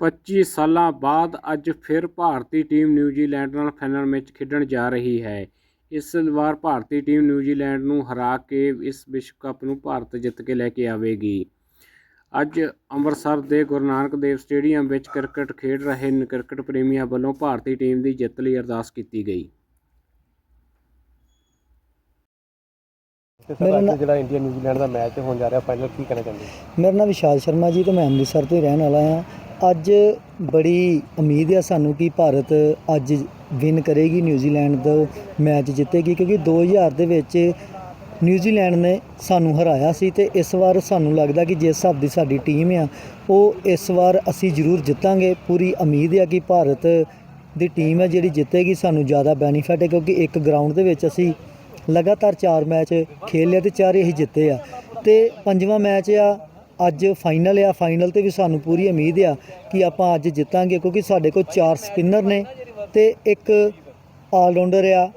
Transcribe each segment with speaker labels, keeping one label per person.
Speaker 1: 25 ਸਾਲਾਂ ਬਾਅਦ ਅੱਜ ਫਿਰ ਭਾਰਤੀ ਟੀਮ ਨਿਊਜ਼ੀਲੈਂਡ ਨਾਲ ਫਾਈਨਲ ਮੈਚ ਖੇਡਣ ਜਾ ਰਹੀ ਹੈ। ਇਸ ਵਾਰ ਭਾਰਤੀ ਟੀਮ ਨਿਊਜ਼ੀਲੈਂਡ ਨੂੰ ਹਰਾ ਕੇ ਇਸ ਵਿਸ਼ਵ ਕੱਪ ਨੂੰ ਭਾਰਤ ਜਿੱਤ ਕੇ ਲੈ ਕੇ ਆਵੇਗੀ। ਅੱਜ ਅੰਮ੍ਰਿਤਸਰ ਦੇ ਗੁਰੂ ਨਾਨਕ ਦੇਵ ਸਟੇਡੀਅਮ ਵਿੱਚ ਕ੍ਰਿਕਟ ਖੇਡ ਰਹੇ ਨ- ਕ੍ਰਿਕਟ ਪ੍ਰੇਮੀਆਂ ਵੱਲੋਂ ਭਾਰਤੀ ਟੀਮ ਦੀ ਜਿੱਤ ਲਈ ਅਰਦਾਸ ਕੀਤੀ ਗਈ।
Speaker 2: ਜਿਹੜਾ ਇੰਡੀਆ ਨਿਊਜ਼ੀਲੈਂਡ ਦਾ ਮੈਚ ਹੋਣ ਜਾ ਰਿਹਾ ਫਾਈਨਲ ਕੀ ਕਹਿਣਾ ਚਾਹੁੰਦੇ?
Speaker 3: ਮੇਰਾ ਨਾਮ ਵਿਸ਼ਾਲ ਸ਼ਰਮਾ ਜੀ ਤੇ ਮੈਂ ਅੰਮ੍ਰਿਤਸਰ ਤੋਂ ਹੀ ਰਹਿਣ ਵਾਲਾ ਹਾਂ। ਅੱਜ ਬੜੀ ਉਮੀਦ ਹੈ ਸਾਨੂੰ ਕਿ ਭਾਰਤ ਅੱਜ ਵਿਨ ਕਰੇਗੀ ਨਿਊਜ਼ੀਲੈਂਡ ਦਾ ਮੈਚ ਜਿੱਤੇਗੀ, ਕਿਉਂਕਿ 2000 ਦੇ ਵਿੱਚ ਨਿਊਜ਼ੀਲੈਂਡ ਨੇ ਸਾਨੂੰ ਹਰਾਇਆ ਸੀ ਤੇ ਇਸ ਵਾਰ ਸਾਨੂੰ ਲੱਗਦਾ ਕਿ ਜਿਸ ਹਿਸਾਬ ਦੀ ਸਾਡੀ ਟੀਮ ਆ, ਉਹ ਇਸ ਵਾਰ ਅਸੀਂ ਜ਼ਰੂਰ ਜਿੱਤਾਂਗੇ। ਪੂਰੀ ਉਮੀਦ ਹੈ ਕਿ ਭਾਰਤ ਦੀ ਟੀਮ ਹੈ ਜਿਹੜੀ ਜਿੱਤੇਗੀ, ਸਾਨੂੰ ਜ਼ਿਆਦਾ ਬੈਨੀਫਿਟ ਹੈ ਕਿਉਂਕਿ ਇੱਕ ਗਰਾਊਂਡ ਦੇ ਵਿੱਚ ਅਸੀਂ ਲਗਾਤਾਰ 4 ਮੈਚ ਖੇਲ ਲਿਆ ਤੇ ਚਾਰੇ ਹੀ ਜਿੱਤੇ ਆ। ਤੇ ਪੰਜਵਾਂ ਮੈਚ ਆ ਅੱਜ ਫਾਈਨਲ ਆ ਫਾਈਨਲ ਤੇ ਵੀ ਸਾਨੂੰ ਪੂਰੀ ਉਮੀਦ ਆ ਕਿ ਆਪਾਂ ਅੱਜ ਜਿੱਤਾਂਗੇ ਕਿਉਂਕਿ ਸਾਡੇ ਕੋਲ ਚਾਰ ਸਪਿਨਰ ਨੇ ਤੇ ਇੱਕ ਆਲਰਾਊਂਡਰ ਆ,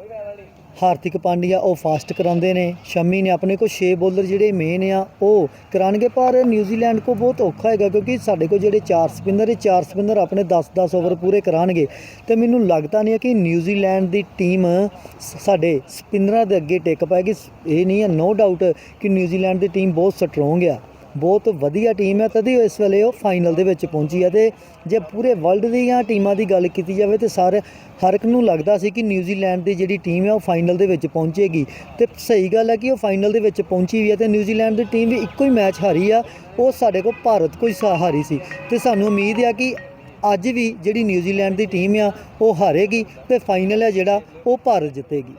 Speaker 3: ਹਾਰਦਿਕ ਪਾਂਡਿਆ ਉਹ ਫਾਸਟ ਕਰਾਉਂਦੇ ਨੇ, ਸ਼ਮੀ ਨੇ ਆਪਣੇ ਕੋਲ 6 ਬੋਲਰ ਜਿਹੜੇ ਮੇਨ ਆ, ਉਹ ਕਰਾਣਗੇ ਪਰ ਨਿਊਜ਼ੀਲੈਂਡ ਕੋ ਬਹੁਤ ਔਖਾ ਹੈਗਾ ਕਿਉਂਕਿ ਸਾਡੇ ਕੋਲ ਜਿਹੜੇ ਚਾਰ ਸਪਿਨਰ ਇਹ ਚਾਰ ਸਪਿਨਰ ਆਪਣੇ 10-10 ਓਵਰ ਪੂਰੇ ਕਰਾਣਗੇ ਤੇ ਮੈਨੂੰ ਲੱਗਦਾ ਨਹੀਂ ਹੈ ਕਿ ਨਿਊਜ਼ੀਲੈਂਡ ਦੀ ਟੀਮ ਸਾਡੇ ਸਪਿਨਰਾਂ ਦੇ ਅੱਗੇ ਟਿਕ ਪਾਏਗੀ, ਇਹ ਨਹੀਂ ਹੈ ਨੋ ਡਾਊਟ ਕਿ ਨਿਊਜ਼ੀਲੈਂਡ ਦੀ ਟੀਮ ਬਹੁਤ ਸਟਰੋਂਗ ਆ। ਬਹੁਤ ਵਧੀਆ ਟੀਮ ਹੈ ਤਦੇ ਇਸ ਵੇਲੇ ਉਹ ਫਾਈਨਲ ਦੇ ਵਿੱਚ ਪਹੁੰਚੀ ਹੈ ਤੇ ਜੇ ਪੂਰੇ ਵਰਲਡ ਦੀਆਂ ਟੀਮਾਂ ਦੀ ਗੱਲ ਕੀਤੀ ਜਾਵੇ ਤੇ ਸਾਰੇ ਹਰ ਇੱਕ ਨੂੰ ਲੱਗਦਾ ਸੀ ਕਿ ਨਿਊਜ਼ੀਲੈਂਡ ਦੀ ਜਿਹੜੀ ਟੀਮ ਹੈ ਉਹ ਫਾਈਨਲ ਦੇ ਵਿੱਚ ਪਹੁੰਚੇਗੀ ਤੇ ਸਹੀ ਗੱਲ ਹੈ ਕਿ ਉਹ ਫਾਈਨਲ ਦੇ ਵਿੱਚ ਪਹੁੰਚੀ ਵੀ ਹੈ ਤੇ ਨਿਊਜ਼ੀਲੈਂਡ ਦੀ ਟੀਮ ਵੀ ਇੱਕੋ ਹੀ ਮੈਚ ਹਾਰੀ ਆ ਉਹ ਸਾਡੇ ਕੋਲ ਭਾਰਤ ਕੋਈ ਹਾਰੀ ਸੀ ਤੇ ਸਾਨੂੰ ਉਮੀਦ ਹੈ ਕਿ ਅੱਜ ਵੀ ਜਿਹੜੀ ਨਿਊਜ਼ੀਲੈਂਡ ਦੀ ਟੀਮ ਆ ਉਹ ਹਾਰੇਗੀ ਤੇ ਫਾਈਨਲ ਹੈ ਜਿਹੜਾ ਉਹ ਭਾਰਤ ਜਿੱਤੇਗੀ।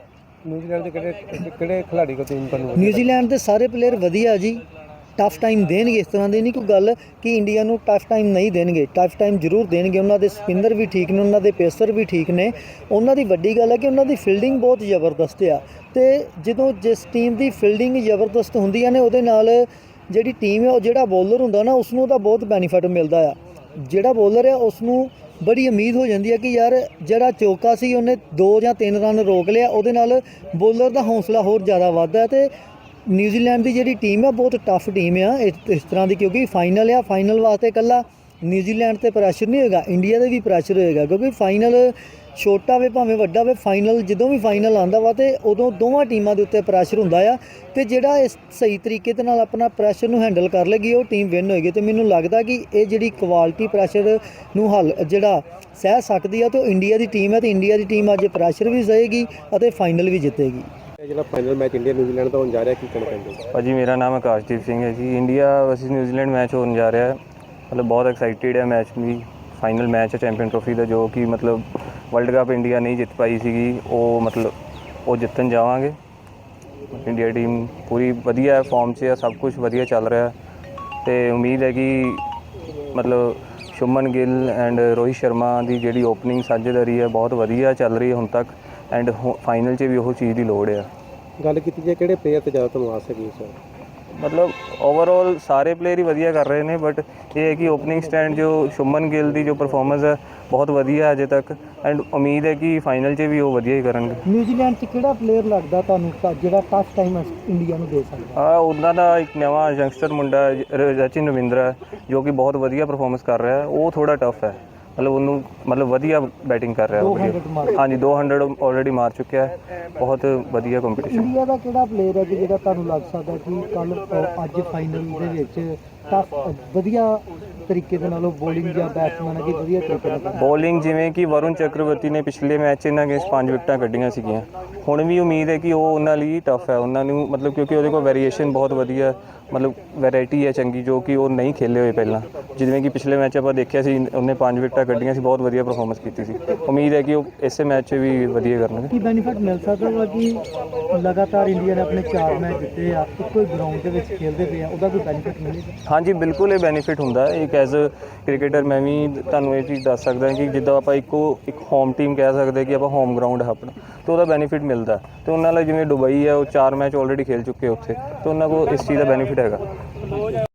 Speaker 2: ਨਿਊਜ਼ੀਲੈਂਡ ਦੇ ਕਿਹੜੇ ਕਿਹੜੇ ਖਿਡਾਰੀ ਕੋ ਟੀਮ ਤੁਹਾਨੂੰ
Speaker 3: ਨਿਊਜ਼ੀਲੈਂਡ ਦੇ ਸਾਰੇ ਪਲੇਅਰ ਵਧੀਆ ਜੀ। ਟਫ ਟਾਈਮ ਦੇਣਗੇ, ਇਸ ਤਰ੍ਹਾਂ ਦੀ ਨਹੀਂ ਕੋਈ ਗੱਲ ਕਿ ਇੰਡੀਆ ਨੂੰ ਟਫ ਟਾਈਮ ਨਹੀਂ ਦੇਣਗੇ। ਟਫ ਟਾਈਮ ਜ਼ਰੂਰ ਦੇਣਗੇ। ਉਹਨਾਂ ਦੇ ਸਪਿਨਰ ਵੀ ਠੀਕ ਨੇ, ਉਹਨਾਂ ਦੇ ਪੇਸਰ ਵੀ ਠੀਕ ਨੇ। ਉਹਨਾਂ ਦੀ ਵੱਡੀ ਗੱਲ ਹੈ ਕਿ ਉਹਨਾਂ ਦੀ ਫੀਲਡਿੰਗ ਬਹੁਤ ਜ਼ਬਰਦਸਤ ਆ। ਤੇ ਜਦੋਂ ਜਿਸ ਟੀਮ ਦੀ ਫੀਲਡਿੰਗ ਜ਼ਬਰਦਸਤ ਹੁੰਦੀ ਹੈ ਨੇ, ਉਹਦੇ ਨਾਲ ਜਿਹੜੀ ਟੀਮ ਹੈ ਉਹ ਜਿਹੜਾ ਬੋਲਰ ਹੁੰਦਾ ਨਾ ਉਸ ਨੂੰ ਤਾਂ ਬਹੁਤ ਬੈਨੀਫਿਟ ਮਿਲਦਾ ਆ। ਜਿਹੜਾ ਬੋਲਰ ਹੈ ਉਸ ਨੂੰ ਬੜੀ ਉਮੀਦ ਹੋ ਜਾਂਦੀ ਹੈ ਕਿ ਯਾਰ ਜਿਹੜਾ ਚੌਕਾ ਸੀ, ਉਹਨੇ 2 ਜਾਂ 3 ਰਨ ਰੋਕ ਲਿਆ, ਉਹਦੇ ਨਾਲ ਬੋਲਰ ਦਾ ਹੌਸਲਾ ਹੋਰ ਜ਼ਿਆਦਾ ਵੱਧਦਾ ਹੈ ਤੇ ਨਿਊਜ਼ੀਲੈਂਡ ਦੀ ਜਿਹੜੀ ਟੀਮ ਹੈ ਬਹੁਤ ਟਫ ਟੀਮ ਆ ਇਸ ਇਸ ਤਰ੍ਹਾਂ ਦੀ, ਕਿਉਂਕਿ ਫਾਈਨਲ ਆ ਫਾਈਨਲ ਵਾਸਤੇ ਇਕੱਲਾ ਨਿਊਜ਼ੀਲੈਂਡ ਤੇ ਪ੍ਰੈਸ਼ਰ ਨਹੀਂ ਹੋਏਗਾ ਇੰਡੀਆ 'ਤੇ ਵੀ ਪ੍ਰੈਸ਼ਰ ਹੋਏਗਾ, ਕਿਉਂਕਿ ਫਾਈਨਲ ਛੋਟਾ ਵੇ ਭਾਵੇਂ ਵੱਡਾ ਵੇ ਫਾਈਨਲ ਜਦੋਂ ਵੀ ਫਾਈਨਲ ਆਂਦਾ ਵਾ ਤੇ ਉਦੋਂ ਦੋਵਾਂ ਟੀਮਾਂ ਦੇ ਉੱਤੇ ਪ੍ਰੈਸ਼ਰ ਹੁੰਦਾ ਆ ਤੇ ਜਿਹੜਾ ਇਸ ਸਹੀ ਤਰੀਕੇ ਦੇ ਨਾਲ ਆਪਣਾ ਪ੍ਰੈਸ਼ਰ ਨੂੰ ਹੈਂਡਲ ਕਰ ਲੇਗੀ, ਉਹ ਟੀਮ ਵਿਨ ਹੋਏਗੀ ਤੇ ਮੈਨੂੰ ਲੱਗਦਾ ਕਿ ਇਹ ਜਿਹੜੀ ਕੁਆਲਿਟੀ ਪ੍ਰੈਸ਼ਰ ਨੂੰ ਹੱਲ, ਜਿਹੜਾ ਸਹਿ ਸਕਦੀ ਆ ਤੇ ਉਹ ਇੰਡੀਆ ਦੀ ਟੀਮ ਹੈ ਤੇ ਇੰਡੀਆ ਦੀ ਟੀਮ ਅੱਜ ਪ੍ਰੈਸ਼ਰ ਵੀ ਸਹੇਗੀ ਅਤੇ ਫਾਈਨਲ ਵੀ ਜਿੱਤੇਗੀ।
Speaker 2: ਜਿਹੜਾ final match India New Zealand ਦਾ ਹੋਣ ਜਾ ਰਿਹਾ, ਕੀ ਕਹਿਣਾ ਚਾਹੁੰਦੇ
Speaker 4: ਭਾਜੀ, ਮੇਰਾ ਨਾਮ ਆਕਾਸ਼ਦੀਪ ਸਿੰਘ ਹੈ ਜੀ। ਇੰਡੀਆ ਵਰਸਸ ਨਿਊਜ਼ੀਲੈਂਡ ਮੈਚ ਹੋਣ ਜਾ ਰਿਹਾ ਹੈ। ਮਤਲਬ ਬਹੁਤ ਐਕਸਾਈਟਿਡ ਹੈ ਮੈਚ ਵੀ ਫਾਈਨਲ ਮੈਚ ਹੈ ਚੈਂਪੀਅਨ ਟਰੋਫੀ ਦਾ, ਜੋ ਕਿ ਮਤਲਬ ਵਰਲਡ ਕੱਪ ਇੰਡੀਆ ਨਹੀਂ ਜਿੱਤ ਪਾਈ ਸੀਗੀ। ਉਹ ਮਤਲਬ ਉਹ ਜਿੱਤਣ ਜਾਵਾਂਗੇ। ਇੰਡੀਆ ਟੀਮ ਪੂਰੀ ਵਧੀਆ ਫਾਰਮ 'ਚ ਹੈ, ਸਭ ਕੁਝ ਵਧੀਆ ਚੱਲ ਰਿਹਾ ਹੈ। ਤੇ ਉਮੀਦ ਹੈ ਕਿ ਮਤਲਬ ਸ਼ੁਮਨ ਗਿੱਲ ਐਂਡ ਰੋਹਿਤ ਸ਼ਰਮਾ ਦੀ ਜਿਹੜੀ ਓਪਨਿੰਗ ਸਾਂਝੇਦਾਰੀ ਹੈ, ਬਹੁਤ ਵਧੀਆ ਚੱਲ ਰਹੀ ਹੈ ਹੁਣ ਤੱਕ। ਐਂਡ ਫਾਈਨਲ 'ਚ ਵੀ ਉਹ ਚੀਜ਼ ਦੀ ਲੋੜ ਹੈ
Speaker 2: ਗੱਲ ਕੀਤੀ ਜੇ ਕਿਹੜੇ ਪਲੇਅਰ ਤੇ ਜ਼ਿਆਦਾ ਤੁਹਾਨੂੰ ਆਸ ਹੈਗੀ ਸਰ
Speaker 4: ਮਤਲਬ ਓਵਰਆਲ ਸਾਰੇ ਪਲੇਅਰ ਹੀ ਵਧੀਆ ਕਰ ਰਹੇ ਨੇ ਬਟ ਇਹ ਹੈ ਕਿ ਓਪਨਿੰਗ ਸਟੈਂਡ ਜੋ ਸ਼ੁਮਨ ਗਿੱਲ ਦੀ ਜੋ ਪਰਫਾਰਮੈਂਸ ਹੈ ਬਹੁਤ ਵਧੀਆ ਹੈ ਅਜੇ ਤੱਕ। ਐਂਡ ਉਮੀਦ ਹੈ ਕਿ ਫਾਈਨਲ 'ਚ ਵੀ ਉਹ ਵਧੀਆ ਹੀ ਕਰਨਗੇ।
Speaker 3: ਨਿਊਜ਼ੀਲੈਂਡ 'ਚ ਕਿਹੜਾ ਪਲੇਅਰ ਲੱਗਦਾ ਤੁਹਾਨੂੰ ਤਾਂ ਜਿਹੜਾ ਟਫ ਟਾਈਮ ਇੰਡੀਆ ਨੂੰ ਦੇ ਸਕਦਾ?
Speaker 4: ਆ ਉਹਨਾਂ ਦਾ ਇੱਕ ਨਵਾਂ ਯੰਗਸਟਰ ਮੁੰਡਾ ਰਚਿਨ ਰਵਿੰਦਰਾ ਹੈ, ਜੋ ਕਿ ਬਹੁਤ ਵਧੀਆ ਪਰਫਾਰਮੈਂਸ ਕਰ ਰਿਹਾ। ਹੈ ਉਹ ਥੋੜਾ ਟਫ ਹੈ। ਮਤਲਬ ਉਹਨੂੰ ਮਤਲਬ ਵਧੀਆ ਬੈਟਿੰਗ ਕਰ ਰਿਹਾ ਉਹ
Speaker 3: 200
Speaker 4: ਵਧੀਆ।
Speaker 3: ਮਾਰ
Speaker 4: ਹਾਂਜੀ 200 ਆਲਰੇਡੀ ਮਾਰ ਚੁੱਕਿਆ ਹੈ ਬਹੁਤ ਵਧੀਆ ਕੰਪੀਟੀਸ਼ਨ
Speaker 3: ਇੰਡੀਆ ਦਾ ਕਿਹੜਾ ਪਲੇਅਰ ਹੈ ਕਿ ਜਿਹੜਾ ਤੁਹਾਨੂੰ ਲੱਗ ਸਕਦਾ ਕਿ ਕੱਲ ਅੱਜ ਫਾਈਨਲ ਦੇ ਵਿੱਚ ਟਫ ਵਧੀਆ ਤਰੀਕੇ ਦੇ ਨਾਲ ਉਹ ਬੋਲਿੰਗ ਜਾਂ ਬੈਟਸਮੈਨ ਕਿ ਵਧੀਆ ਤਰੀਕੇ ਨਾਲ ਕਰਦਾ
Speaker 4: ਬੋਲਿੰਗ ਜਿਵੇਂ ਕਿ ਵਰੁਣ ਚੱਕਰਵਰਤੀ ਨੇ ਪਿਛਲੇ ਮੈਚ ਇਹਨਾਂ ਅਗੇਂਸਟ ਪੰਜ ਵਿਕਟਾਂ ਕੱਢੀਆਂ ਸੀਗੀਆਂ। ਹੁਣ ਵੀ ਉਮੀਦ ਹੈ ਕਿ ਉਹ ਉਹਨਾਂ ਲਈ ਟਫ ਹੈ। ਉਹਨਾਂ ਨੂੰ ਮਤਲਬ ਕਿਉਂਕਿ ਉਹਦੇ ਕੋਲ ਵੇਰੀਏਸ਼ਨ ਬਹੁਤ ਵਧੀਆ ਮਤਲਬ ਵੈਰਾਈਟੀ ਹੈ ਚੰਗੀ ਜੋ ਕਿ ਉਹ ਨਹੀਂ ਖੇਲੇ ਹੋਏ ਪਹਿਲਾਂ। ਜਿਵੇਂ ਕਿ ਪਿਛਲੇ ਮੈਚ ਆਪਾਂ ਦੇਖਿਆ ਸੀ ਉਹਨੇ ਪੰਜ ਵਿਕਟਾਂ ਕੱਢੀਆਂ ਸੀ ਬਹੁਤ ਵਧੀਆ ਪਰਫਾਰਮੈਂਸ ਕੀਤੀ ਸੀ। ਉਮੀਦ ਹੈ ਕਿ ਉਹ ਇਸੇ ਮੈਚ 'ਚ ਵੀ ਵਧੀਆ ਕਰਨਗੇ।
Speaker 3: ਕੀ ਬੈਨੀਫਿਟ ਮਿਲ ਸਕਦਾ ਵਾ ਕਿ ਲਗਾਤਾਰ ਇੰਡੀਆ ਨੇ ਆਪਣੇ ਚਾਰ ਮੈਚ ਜਿੱਤੇ ਆ, ਇੱਕੋ ਗਰਾਊਂਡ ਦੇ ਵਿੱਚ ਖੇਡਦੇ ਪਏ ਆ, ਉਹਦਾ ਕੋਈ ਬੈਨੀਫਿਟ ਮਿਲੇਗਾ
Speaker 4: ਹਾਂਜੀ, ਬਿਲਕੁਲ ਇਹ ਬੈਨੀਫਿਟ ਹੁੰਦਾ ਹੈ। ਇੱਕ ਐਜ਼ ਅ ਕ੍ਰਿਕਟਰ ਮੈਂ ਵੀ ਤੁਹਾਨੂੰ ਇਹ ਚੀਜ਼ ਦੱਸ ਸਕਦਾ ਕਿ ਜਿੱਦਾਂ ਆਪਾਂ ਇੱਕੋ, ਇੱਕ ਹੋਮ ਟੀਮ ਕਹਿ ਸਕਦੇ ਕਿ ਆਪਾਂ ਹੋਮ ਗਰਾਊਂਡ ਹੈ ਆਪਣਾ, ਤੇ ਉਹਦਾ ਬੈਨੀਫਿਟ ਮਿਲਦਾ ਤੇ ਉਹਨਾਂ ਲਈ ਜਿਵੇਂ ਦੁਬਈ ਹੈ ਉਹ ਚਾਰ ਮੈਚ ਆਲਰੇਡੀ ਖੇਲ ਚੁੱਕੇ ਉੱਥੇ, ਤੇ ਉਹਨਾਂ ਕੋਲ ਇਸ ਚੀਜ਼ ਦਾ ਬੈਨੀਫਿਟ ਹੈਗਾ।